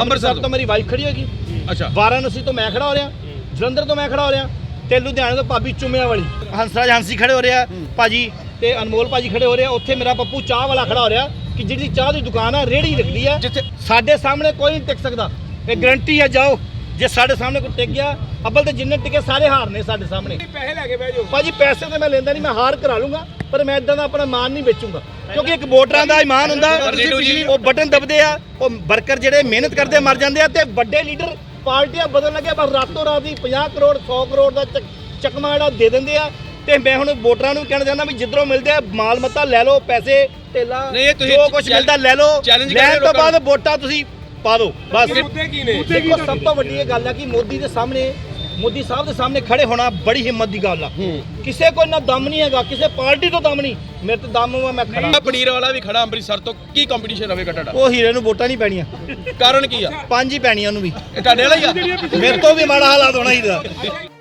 ਅੰਮ੍ਰਿਤਸਰ ਤੋਂ। ਮੇਰੀ ਵਾਈਫ ਖੜੀ ਹੋਗੀ। ਅੱਛਾ। ਵਾਰਾਣਸੀ ਤੋਂ ਮੈਂ ਖੜਾ ਹੋ ਰਿਹਾ ਜਲੰਧਰ ਤੋਂ ਮੈਂ ਖੜਾ ਹੋ ਰਿਹਾ ਤੇ ਲੁਧਿਆਣੇ ਤੋਂ ਭਾਬੀ ਚੁੰਮਿਆਂ ਵਾਲੀ ਹੰਸਰਾਜ ਹੰਸੀ ਖੜੇ ਹੋ ਰਿਹਾ ਭਾਜੀ। ਤੇ ਅਨਮੋਲ ਭਾਜੀ ਖੜੇ ਹੋ ਰਿਹਾ ਉੱਥੇ ਮੇਰਾ ਪੱਪੂ ਚਾਹ ਵਾਲਾ ਖੜਾ ਹੋ ਰਿਹਾ ਕਿ ਜਿਹੜੀ ਚਾਹ ਦੀ ਦੁਕਾਨ ਆ ਰੇੜੀ ਲੱਗਦੀ ਆ। ਜਿੱਥੇ ਸਾਡੇ ਸਾਹਮਣੇ ਕੋਈ ਨਹੀਂ ਟਿਕ ਸਕਦਾ। ਇਹ ਗਰੰਟੀ ਆ ਜਾਓ। ਜੇ ਸਾਡੇ ਸਾਹਮਣੇ ਕੋਈ ਟਿਕ ਗਿਆ ਅੱਬਲ ਤੇ ਜਿੰਨੇ ਟਿਕੇ ਸਾਰੇ ਹਾਰ ਨੇ ਸਾਡੇ ਸਾਹਮਣੇ। ਪੈਸੇ ਲੈ ਕੇ ਬਹਿ ਜਾਓ। ਭਾਜੀ ਪੈਸੇ ਤੇ ਮੈਂ ਲੈਂਦਾ ਨਹੀਂ ਮੈਂ ਹਾਰ ਕਰਾ ਲੂੰਗਾ ਪਰ ਮੈਂ ਇਦਾਂ ਦਾ ਆਪਣਾ ਮਾਨ ਨਹੀਂ ਵੇਚੂੰਗਾ। ਕਿਉਂਕਿ ਇੱਕ ਵੋਟਰਾਂ ਦਾ ਇਮਾਨ ਹੁੰਦਾ ਉਹ ਬਟਨ ਦਬਦੇ ਆ ਉਹ ਵਰਕਰ ਜਿਹੜੇ ਮਿਹਨਤ ਕਰਦੇ ਮਰ ਜਾਂਦੇ ਆ ਤੇ ਵੱਡੇ ਲੀਡਰ ਪਾਰਟੀਆਂ ਬਦਲਣ ਲੱਗੇ ਪਰ ਰਾਤੋਂ ਰਾਤ ਹੀ 50 ਕਰੋੜ 100 ਕਰੋੜ ਦਾ ਚੱਕ- ਚਕਮਾ ਜਿਹੜਾ ਦੇ ਦਿੰਦੇ ਆ। ਤੇ ਮੈਂ ਹੁਣ ਵੋਟਰਾਂ ਨੂੰ ਕਹਿਣਾ ਚਾਹੁੰਦਾ ਵੀ ਜਿੱਧਰੋਂ ਮਿਲਦੇ ਆ ਮਾਲ ਮੱਤਾ ਲੈ ਲਓ ਪੈਸੇ ਢੇਲਾ ਨਹੀਂ, ਇਹ ਤੁਸੀਂ ਜੋ ਕੁਝ ਮਿਲਦਾ ਲੈ ਲਓ। ਲੈਣ ਤੋਂ ਬਾਅਦ ਵੋਟਾਂ ਤੁਸੀਂ ਪਾ ਦਿਓ ਬਸ। ਮੁੱਦੇ ਕੀ ਨੇ? ਦੇਖੋ ਸਭ ਤੋਂ ਵੱਡੀ ਇਹ ਗੱਲ ਹੈ ਕਿ ਮੋਦੀ ਦੇ ਸਾਹਮਣੇ ਮੋਦੀ ਸਾਹਿਬ ਦੇ ਸਾਹਮਣੇ ਖੜੇ ਹੋਣਾ ਬੜੀ ਹਿੰਮਤ ਦੀ ਗੱਲ ਆ। ਕਿਸੇ ਕੋਲ ਨਾ ਦਮ ਨਹੀਂ ਹੈਗਾ ਕਿਸੇ ਪਾਰਟੀ ਤੋਂ ਦਮ ਨਹੀਂ। ਮੇਰੇ ਤੇ ਦਮ ਵਾ ਮੈਂ ਖੜਾ। ਆ ਪਨੀਰ ਵਾਲਾ ਵੀ ਖੜਾ ਅੰਮ੍ਰਿਤਸਰ ਤੋਂ ਕੀ ਕੰਪੀਟੀਸ਼ਨ ਰਹੇਗਾ ਤੁਹਾਡਾ ਉਹ ਹੀਰੇ ਨੂੰ ਵੋਟਾਂ ਨਹੀਂ ਪੈਣੀਆਂ। ਕਾਰਨ ਕੀ ਆ? ਪੰਜ ਹੀ ਪੈਣੀਆਂ ਉਹਨੂੰ ਵੀ। ਇਹ ਤੁਹਾਡੇ ਵਾਲਾ ਹੀ ਆ? ਮੇਰੇ ਤੋਂ ਵੀ ਮਾੜਾ ਹਾਲਾਤ ਹੋਣਾ ਹੀਦਾ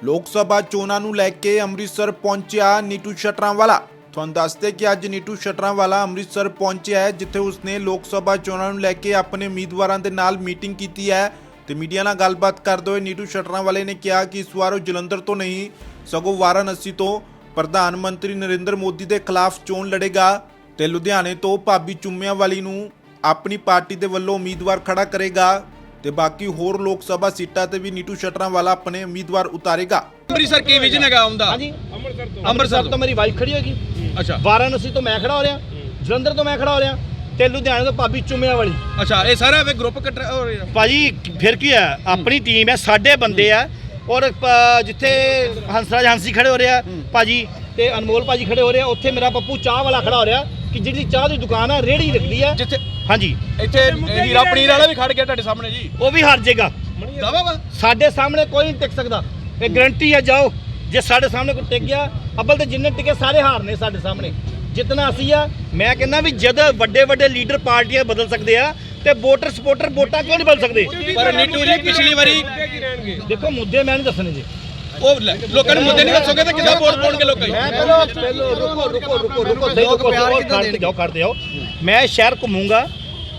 ਲੋਕ ਸਭਾ ਚੋਣਾਂ ਨੂੰ ਲੈ ਕੇ ਅੰਮ੍ਰਿਤਸਰ ਪਹੁੰਚਿਆ ਨੀਟੂ ਸ਼ਟਰਾਂਵਾਲਾ। ਤੁਹਾਨੂੰ ਦੱਸਦੇ ਕਿ ਅੱਜ ਨੀਟੂ ਸ਼ਟਰਾਂਵਾਲਾ ਅੰਮ੍ਰਿਤਸਰ ਪਹੁੰਚਿਆ ਹੈ ਜਿੱਥੇ ਉਸਨੇ ਲੋਕ ਸਭਾ ਚੋਣਾਂ ਨੂੰ ਲੈ ਕੇ ਆਪਣੇ ਉਮੀਦਵਾਰਾਂ ਦੇ ਨਾਲ ਮੀਟਿੰਗ ਕੀਤੀ ਹੈ। ਤੇ ਮੀਡੀਆ ਨਾਲ ਗੱਲਬਾਤ ਕਰਦੇ ਹੋਏ ਨੀਟੂ ਸ਼ਟਰਾਂਵਾਲੇ ਨੇ ਕਿਹਾ ਕਿ ਇਸ ਵਾਰ ਉਹ ਜਲੰਧਰ ਤੋਂ ਨਹੀਂ ਸਗੋਂ ਵਾਰਾਣਸੀ ਤੋਂ ਪ੍ਰਧਾਨ ਮੰਤਰੀ ਨਰਿੰਦਰ ਮੋਦੀ ਦੇ ਖਿਲਾਫ ਚੋਣ ਲੜੇਗਾ ਤੇ ਲੁਧਿਆਣੇ ਤੋਂ ਭਾਬੀ ਚੁੰਮਿਆਂ ਵਾਲੀ ਨੂੰ ਆਪਣੀ ਪਾਰਟੀ ਦੇ ਵੱਲੋਂ ਉਮੀਦਵਾਰ ਖੜਾ ਕਰੇਗਾ ਤੇ ਬਾਕੀ ਹੋਰ ਲੋਕ ਸਭਾ ਸੀਟਾਂ ਤੇ ਵੀ ਨੀਟੂ ਸ਼ਟਰਾਂਵਾਲਾ ਆਪਣੇ ਉਮੀਦਵਾਰ ਉਤਾਰੇਗਾ। ਅੰਮ੍ਰਿਤਸਰ ਕੀ ਵਿਜਨ ਹੈਗਾ ਆਉਂਦਾ ਹਾਂਜੀ। ਅੰਮ੍ਰਿਤਸਰ ਤੋਂ। ਅੰਮ੍ਰਿਤਸਰ ਤੋਂ। ਮੇਰੀ ਵਾਈਫ ਖੜੀ ਹੋਗੀ। ਅੱਛਾ। ਵਾਰਾਣਸੀ ਤੋਂ ਮੈਂ ਖੜਾ ਹੋ ਰਿਹਾ। ਜਲੰਧਰ ਤੋਂ ਮੈਂ ਖੜਾ ਹੋ ਰਿਹਾ। ਤੇ ਲੁਧਿਆਣੇ ਤੋਂ ਭਾਬੀ ਚੁੰਮਿਆਂ ਵਾਲੀ। ਅੱਛਾ ਇਹ ਸਾਰਾ ਵੇ ਗਰੁੱਪ ਕੱਟ ਹੋ ਰਿਹਾ? ਭਾਜੀ ਫਿਰ ਕੀ ਹੈ? ਆਪਣੀ ਟੀਮ ਹੈ ਸਾਡੇ ਬੰਦੇ ਆ। ਔਰ ਪ- ਜਿੱਥੇ ਹੰਸਰਾਜ ਹੰਸੀ ਖੜੇ ਹੋ ਰਿਹਾ ਭਾਜੀ ਤੇ ਅਨਮੋਲ ਭਾਜੀ ਖੜੇ ਹੋ ਰਿਹਾ ਉੱਥੇ ਮੇਰਾ ਪੱਪੂ ਚਾਹ ਵਾਲਾ ਖੜਾ ਹੋ ਰਿਹਾ ਕਿ ਜਿਹੜੀ ਚਾਹ ਦੀ ਦੁਕਾਨ ਆ ਰੇੜੀ ਲੱਗਦੀ ਆ। ਜਿੱਥੇ ਹਾਂਜੀ। ਇੱਥੇ ਹੀਰਾ ਪਨੀਰ ਵਾਲਾ ਵੀ ਖੜ ਗਿਆ ਤੁਹਾਡੇ ਸਾਹਮਣੇ ਜੀ। ਉਹ ਵੀ ਹਾਰ ਜਾਏਗਾ। ਦਾਵਾ ਵਾ। ਸਾਡੇ ਸਾਹਮਣੇ ਕੋਈ ਨਹੀਂ ਟਿਕ ਸਕਦਾ। ਇਹ ਗਰੰਟੀ ਆ ਜਾਓ। ਜੇ ਸਾਡੇ ਸਾਹਮਣੇ ਕੋਈ ਟਿਕ ਗਿਆ ਅੱਬਲ ਤੇ ਜਿੰਨੇ ਟਿਕੇ ਸਾਰੇ ਹਾਰ ਨੇ ਸਾਡੇ ਸਾਹਮਣੇ। ਜਿਤਨਾ ਅਸੀਂ ਆ। ਮੈਂ ਕਹਿੰਦਾ ਵੀ ਜਦ ਵੱਡੇ ਵੱਡੇ ਲੀਡਰ ਪਾਰਟੀਆਂ ਬਦਲ ਸਕਦੇ ਆ ਤੇ ਵੋਟਰ ਸਪੋਰਟਰ ਵੋਟਾਂ ਕਿਉਂ ਨਹੀਂ ਬਦਲ ਸਕਦੇ? ਪਰ ਨੀਟੂ ਜੀ ਪਿਛਲੀ ਵਾਰੀ ਦੇਖੋ ਮੁੱਦੇ ਮੈਂ ਨਹੀਂ ਦੱਸਣੇ ਜੀ। ਉਹ ਲੋਕਾਂ ਨੂੰ ਮੁੱਦੇ ਨਹੀਂ ਦੱਸੋਗੇ ਤਾਂ ਕਿੱਦਾਂ ਵੋਟ ਪਾਉਣਗੇ ਲੋਕਾਂ ਮੈਂ ਪਹਿਲਾਂ ਪਹਿਲਾਂ ਰੁਕੋ ਰੁਕੋ ਰੁਕੋ ਰੁਕੋ ਦੇਖੋ ਪਿਆਰ ਕਰਦੇ ਜਾਓ ਕਰਦੇ ਜਾਓ। ਮੈਂ ਸ਼ਹਿਰ ਘੁੰਮੂੰਗਾ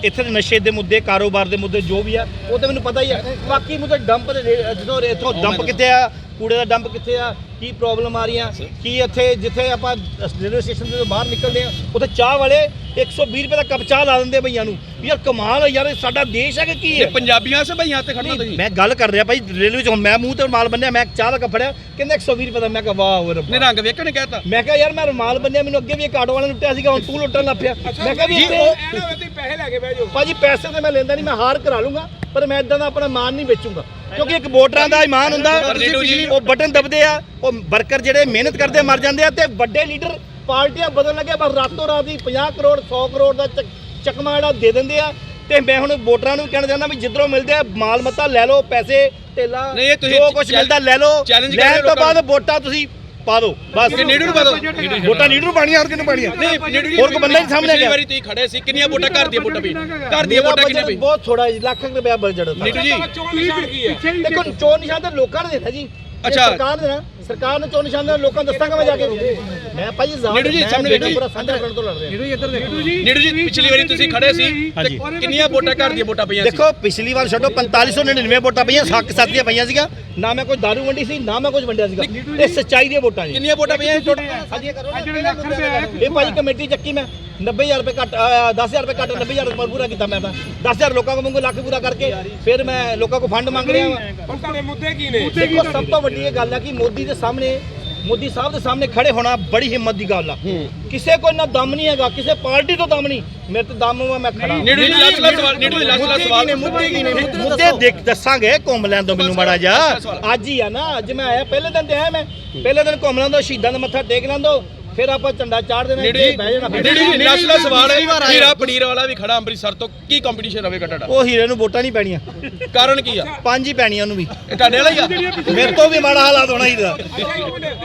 ਇੱਥੇ ਦੇ ਨਸ਼ੇ ਦੇ ਮੁੱਦੇ ਕਾਰੋਬਾਰ ਦੇ ਮੁੱਦੇ ਜੋ ਵੀ ਆ ਉਹ ਤਾਂ ਮੈਨੂੰ ਪਤਾ ਹੀ ਆ। ਬਾਕੀ ਮੁੱਦੇ ਡੰਪ ਦੇ ਜਦੋਂ ਇੱਥੋਂ ਡੰਪ ਕਿੱਥੇ ਆ ਕੂੜੇ ਦਾ ਡੰਪ ਕਿੱਥੇ ਆ ਕੀ ਪ੍ਰੋਬਲਮ ਆ ਰਹੀਆਂ ਕੀ ਇੱਥੇ ਜਿੱਥੇ ਆਪਾਂ ਰੇਲਵੇ ਸਟੇਸ਼ਨ ਤੋਂ ਬਾਹਰ ਨਿਕਲਦੇ ਆ ਉੱਥੇ ਚਾਹ ਵਾਲੇ 120 ਰੁਪਏ ਦਾ ਕੱਪ ਚਾਹ ਲਾ ਦਿੰਦੇ ਭਈਆਂ ਨੂੰ। ਯਾਰ ਕਮਾਲ ਆ ਯਾਰ ਇਹ ਸਾਡਾ ਦੇਸ਼ ਹੈ ਕਿ ਕੀ ਇਹ ਹੈ ਪੰਜਾਬੀਆਂ ਸੇ ਭਈਆਂ ਤੇ ਖੜਨਾ ਤੁਸੀਂ? ਮੈਂ ਗੱਲ ਕਰ ਰਿਹਾ ਭਾਈ ਰੇਲਵੇ ਚ ਮੈਂ ਮੂੰਹ ਤੇ ਰੁਮਾਲ ਬੰਨਿਆ ਮੈਂ ਚਾਹ ਦਾ ਕੱਪ ਫੜਿਆ ਕਹਿੰਦਾ 120 ਰੁਪਏ ਦਾ ਮੈਂ ਕਿਹਾ ਵਾਹ ਰੱਬਾ। ਨੇ ਰੰਗ ਵੇਖਣ ਨੇ ਕਹਿਤਾ। ਮੈਂ ਕਿਹਾ ਯਾਰ ਮੈਂ ਰੁਮਾਲ ਬੰਨਿਆ ਮੈਨੂੰ ਅੱਗੇ ਵੀ ਇੱਕ ਆਟੋ ਵਾਲਾ ਨੇ ਲੁੱਟਿਆ ਸੀਗਾ ਹੁਣ ਤੂੰ ਲੁੱਟਣ ਲੱਗ ਪਿਆ। ਮੈਂ ਕਿਹਾ ਵੀ ਐਨਾ ਵੇ ਪੈਸੇ ਲੈ ਕੇ ਬਹਿ ਜਾਓ। ਭਾਜੀ ਪੈਸੇ ਤੇ ਮੈਂ ਲੈਂਦਾ ਨਹੀਂ ਮੈਂ ਹਾਰ ਕਰਾ ਲੂੰਗਾ ਪਰ ਮੈਂ ਇਦਾਂ ਦਾ ਆਪਣਾ ਮਾਨ ਨਹੀਂ ਵੇਚੂੰਗਾ। ਕਿਉਂਕਿ ਇੱਕ ਵੋਟਰਾਂ ਦਾ ਇਮਾਨ ਹੁੰਦਾ ਉਹ ਬਟਨ ਦਬਦੇ ਆ ਉਹ ਵਰਕਰ ਜਿਹੜੇ ਮਿਹਨਤ ਕਰਦੇ ਮਰ ਜਾਂਦੇ ਆ ਤੇ ਵੱਡੇ ਲੀਡਰ ਪਾਰਟੀਆਂ ਬਦਲਣ ਲੱਗੇ ਪਰ ਰਾਤੋਂ ਰਾਤ ਹੀ 50 ਕਰੋੜ 100 ਕਰੋੜ ਦਾ ਚੱਕ- ਚਕਮਾ ਜਿਹੜਾ ਦੇ ਦਿੰਦੇ ਆ। ਤੇ ਮੈਂ ਹੁਣ ਵੋਟਰਾਂ ਨੂੰ ਕਹਿਣਾ ਚਾਹੁੰਦਾ ਵੀ ਜਿੱਧਰੋਂ ਮਿਲਦੇ ਆ ਮਾਲ ਮੱਤਾ ਲੈ ਲਓ ਪੈਸੇ ਤੁਸੀਂ ਜੋ ਕੁਝ ਮਿਲਦਾ ਲੈ ਲਓ। ਲੈਣ ਤੋਂ ਬਾਅਦ ਵੋਟਾਂ ਤੁਸੀਂ ਪਾ ਦਿਓ ਬਸ। ਕਿ ਨੀਟੂ ਨੂੰ ਪਾ ਦਿਓ ਵੋਟਾਂ ਲੀਡਰ ਨੂੰ ਪਾਣੀਆਂ ਹੋਰ ਕਿਹਨੂੰ ਪਾਣੀਆਂ ਨਹੀਂ ਹੋਰ ਕੋਈ ਬੰਦਾ ਨਹੀਂ ਸਾਹਮਣੇ ਪਿਛਲੀ ਹੈਗਾ। ਵਾਰੀ ਤੁਸੀਂ ਖੜੇ ਸੀ ਕਿੰਨੀਆਂ ਵੋਟਾਂ ਘਰ ਦੀਆਂ ਵੋਟਾਂ ਪਈ ਘਰ ਦੀਆਂ ਵੋਟਾਂ ਕਿੰਨੇ ਪਈ ਬਹੁਤ ਥੋੜਾ ਹੈ ਜੀ, ਲੱਖ ਕੁ ਰੁਪਇਆ ਬਜਟ ਹੈ ਨੀਟੂ ਜੀ। ਚੋਣ ਨਿਸ਼ਾਨ ਕੀ ਹੈ ਦੇਖੋ ਚੋਣ ਨਿਸ਼ਾਨ ਤਾਂ ਲੋਕਾਂ ਨੇ ਦੇਣਾ ਜੀ। ਅੱਛਾ। ਸਰਕਾਰ ਨੇ ਸਰਕਾਰ ਨੇ ਚੋਣ ਨਿਸ਼ਾਨ ਦੇਣਾ ਲੋਕਾਂ ਨੂੰ ਦੱਸਾਂਗਾ ਮੈਂ ਜਾ ਕੇ ਮੈਂ ਭਾਈ ਜ਼ਾਹਰ ਨੀਟੂ ਜੀ, ਸਾਹਮਣੇ ਵੇਖੋ। ਪੂਰਾ ਸਾਂਝਾ ਕਰਨ ਤੋਂ ਲੜ ਰਿਹਾ। ਨੀਟੂ ਜੀ ਪਿਛਲੀ ਵਾਰੀ ਤੁਸੀਂ ਖੜੇ ਸੀ। ਕਿੰਨੀਆਂ ਵੋਟਾਂ ਘਰ ਦੀਆਂ ਵੋਟਾਂ ਪਈਆਂ ਸੀ? ਦੇਖੋ ਪਿਛਲੀ ਵਾਰ ਛੱਡੋ 4599 ਵੋਟਾਂ ਪਈਆਂ ਸੱਕ ਸੱਤ ਦੀਆਂ ਪਈਆਂ ਸੀਗਾ ਨਾ ਮੈਂ ਕੋਈ ਦਾਰੂ ਵੰਡੀ ਸੀ ਨਾ ਮੈਂ ਕੁਝ ਵੰਡਿਆ ਸੀਗਾ। ਇਹ ਸੱਚਾਈ ਦੀਆਂ ਵੋਟਾਂ ਜੀ। ਕਿੰਨੀਆਂ ਵੋਟਾਂ ਪਈਆਂ? ਇਹ ਭਾਈ ਕਮੇਟੀ ਚੱਕੀ ਮੈਂ। 90000 ਰੁਪਏ ਘੱਟ ਅਹ, 10000 ਰੁਪਏ ਘੱਟ 90000 ਰੁਪਏ ਪੂਰਾ ਕੀਤਾ ਮੈਂ ਤਾਂ। 10000 ਲੋਕਾਂ ਕੋਲ ਮੰਗੋ ਲੱਖ ਪੂਰਾ ਕਰਕੇ ਫਿਰ ਮੈਂ ਲੋਕਾਂ ਕੋਲ ਫੰਡ ਮੰਗ ਰਿਹਾ ਹਾਂ ਤੁਹਾਡੇ ਮੁੱਦੇ ਕੀ ਨੇ? ਦੇਖੋ ਸਭ ਤੋਂ ਵੱਡੀ ਇਹ ਗੱਲ ਹੈ ਕਿ ਮੋਦੀ ਦੇ ਸਾਹਮਣੇ ਮੋਦੀ ਸਾਹਿਬ ਦੇ ਸਾਹਮਣੇ ਖੜੇ ਹੋਣਾ ਬੜੀ ਹਿੰਮਤ ਦੀ ਗੱਲ ਆ। ਕਿਸੇ ਕੋਲ ਨਾ ਦਮ ਨਹੀਂ ਹੈਗਾ ਕਿਸੇ ਪਾਰਟੀ ਤੋਂ ਦਮ ਨਹੀਂ। ਮੇਰੇ ਤੇ ਦਮ ਵਾ ਮੈਂ ਖੜਾ ਜੀ ਲਾਸਟ ਲਾਸਟ ਸਵਾਲ ਜੀ ਲਾਸਟ ਲਾਸਟ ਸਵਾਲ ਮੁੱਦੇ ਦੇਖ ਦੱਸਾਂਗੇ ਘੁੰਮ ਲੈਣ ਦੋ ਮੈਨੂੰ ਮਾੜਾ ਜਾ ਅੱਜ ਹੀ ਆ ਨਾ ਅੱਜ ਮੈਂ ਆਇਆ ਪਹਿਲੇ ਦਿਨ ਤੇ ਆਇਆ ਮੈਂ। ਪਹਿਲੇ ਦਿਨ ਘੁੰਮ ਲੈਣ ਦੋ ਸ਼ਹੀਦਾਂ ਦਾ ਮੱਥਾ ਟੇਕ ਲੈਣ ਦੋ ਫਿਰ ਆਪਾਂ ਝੰਡਾ ਚਾੜ ਦੇਣਾ ਇੱਥੇ ਜੀ ਬਹਿ ਜਾਣਾ ਫਿਰ। ਨੀਟੂ ਜੀ ਲਾਸਟ ਲਾਸਟ ਸਵਾਲ ਹੈ ਹੀਰਾ ਪਨੀਰ ਵਾਲਾ ਵੀ ਖੜਾ ਅੰਮ੍ਰਿਤਸਰ ਤੋਂ। ਕੀ ਕੰਪੀਟੀਸ਼ਨ ਰਹੇਗਾ ਤੁਹਾਡਾ ਉਹ ਹੀਰੇ ਨੂੰ ਵੋਟਾਂ ਨਹੀਂ ਪੈਣੀਆਂ। ਕਾਰਨ ਕੀ ਆ? ਪੰਜ ਹੀ ਪੈਣੀਆਂ ਉਹਨੂੰ ਵੀ। ਇਹ ਤੁਹਾਡੇ ਵਾਲਾ ਹੀ ਆ? ਮੇਰੇ ਤੋਂ ਵੀ ਮਾੜਾ ਹਾਲਾਤ ਹੋਣਾ ਹੀਦਾ